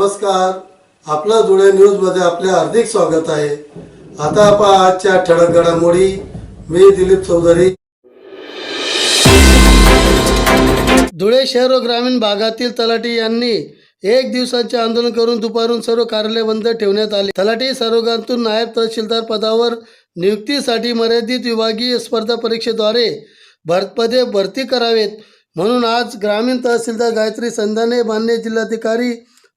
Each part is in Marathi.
नमस्कार. आपला धुळे न्यूजमध्ये आपले हार्दिक स्वागत आहे. आता आपण आजच्या ठळक घडामोडी. मी दिलीप चौधरी. धुळे शहर व ग्रामीण भागातील तलाठी यांनी एक दिवसाचे आंदोलन करून दुपारून सर्व कार्यालय बंद ठेवण्यात आले. तलाठी सर्वांतून नायब तहसीलदार पदावर नियुक्तीसाठी मर्यादित विभागीय स्पर्धा परीक्षेद्वारे भरपदे भरती करावेत. म्हणून आज ग्रामीण तहसीलदार गायत्री संधाने मान्य जिल्हाधिकारी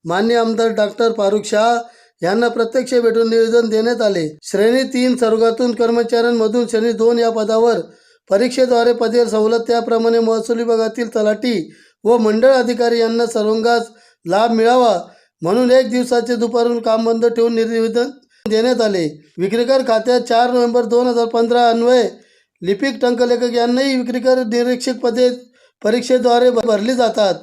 मान्य आमदार डॉक्टर फारुख शाह यांना प्रत्यक्ष भेटून निवेदन देण्यात आले. श्रेणी तीन सर्गातून कर्मचाऱ्यांमधून श्रेणी दोन या पदावर परीक्षेद्वारे पदे सवलत त्याप्रमाणे महसूल विभागातील तलाठी व मंडळ अधिकारी यांना सर्वांगास लाभ मिळावा म्हणून एक दिवसाचे दुपारून काम बंद ठेवून निवेदन देण्यात आले. विक्रीकर खात्यात चार नोव्हेंबर दोन हजार पंधरा अन्वये लिपिक टंकलेखक यांनाही विक्रीकर निरीक्षक पदे परीक्षेद्वारे भरली जातात.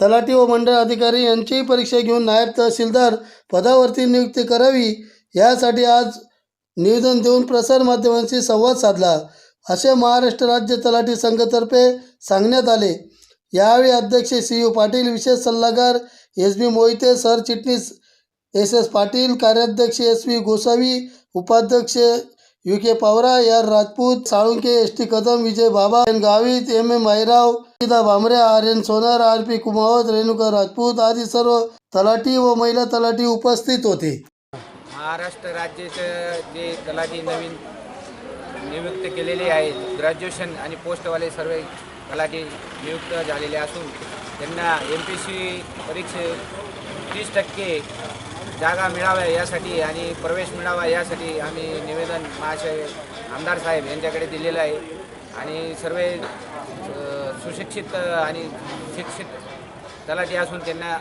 तलाठी व मंडळ अधिकारी यांचीही परीक्षा घेऊन नायब तहसीलदार पदावरती नियुक्ती करावी. यासाठी आज निवेदन देऊन प्रसारमाध्यमांशी संवाद साधला. असे महाराष्ट्र राज्य तलाठी संघातर्फे सांगण्यात आले. यावेळी अध्यक्ष सी. यू. पाटील विशेष सल्लागार एस. बी. मोहिते सरचिटणीस एस. एस. पाटील कार्याध्यक्ष एस. व्ही. गोसावी उपाध्यक्ष U K Pawara R Rajput Salunke S T Kadam Vijay Baba N Gavit M M Mairao Geeta Bhamre R N Sonar R P Kumawat Renuka Rajput आदी सर्व तलाठी व महिला तलाठी उपस्थित होते. महाराष्ट्र राज्याचं जे तलाठी नवीन नियुक्त केलेले आहेत ग्रॅज्युएशन आणि पोस्टवाले सर्व तलाठी नियुक्त झालेले असून त्यांना एम पी सी परीक्षे तीस टक्के जागा मिळाव्या यासाठी आणि प्रवेश मिळावा यासाठी आम्ही निवेदन महाशय आमदार साहेब यांच्याकडे दिलेलं आहे. आणि सर्व सुशिक्षित आणि शिक्षित तलाठी असून त्यांना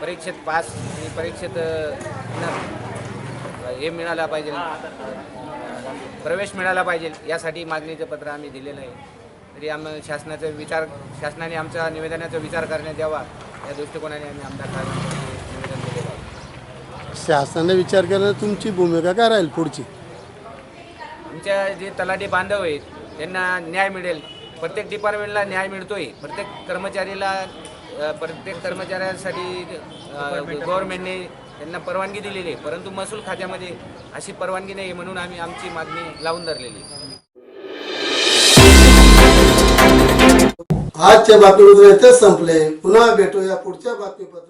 परीक्षेत पास आणि परीक्षेत न- हे मिळाला पाहिजे. प्रवेश मिळाला पाहिजे यासाठी मागणीचं पत्र आम्ही दिलेलं आहे. तरी आम्ही शासनाचा विचार शासनाने आमच्या निवेदनाचा विचार करण्यात यावा या दृष्टिकोनाने आम्ही आमदार साहेब शासनाने विचार केला तुमची भूमिका काय राहील पुढची? आमच्या जे तलाठी बांधव आहेत त्यांना न्याय मिळेल. प्रत्येक डिपार्टमेंटला न्याय मिळतोय. प्रत्येक कर्मचारीला अ, प्रत्येक कर्मचाऱ्यासाठी गव्हर्नमेंटने त्यांना परवानगी दिलेली आहे. परंतु महसूल खात्यामध्ये अशी परवानगी नाही आहे म्हणून आम्ही आमची मागणी लावून धरलेली आहे. आजच्या बातमीपत्र इथेच संपले. पुन्हा भेटूया पुढच्या बातमीपत्र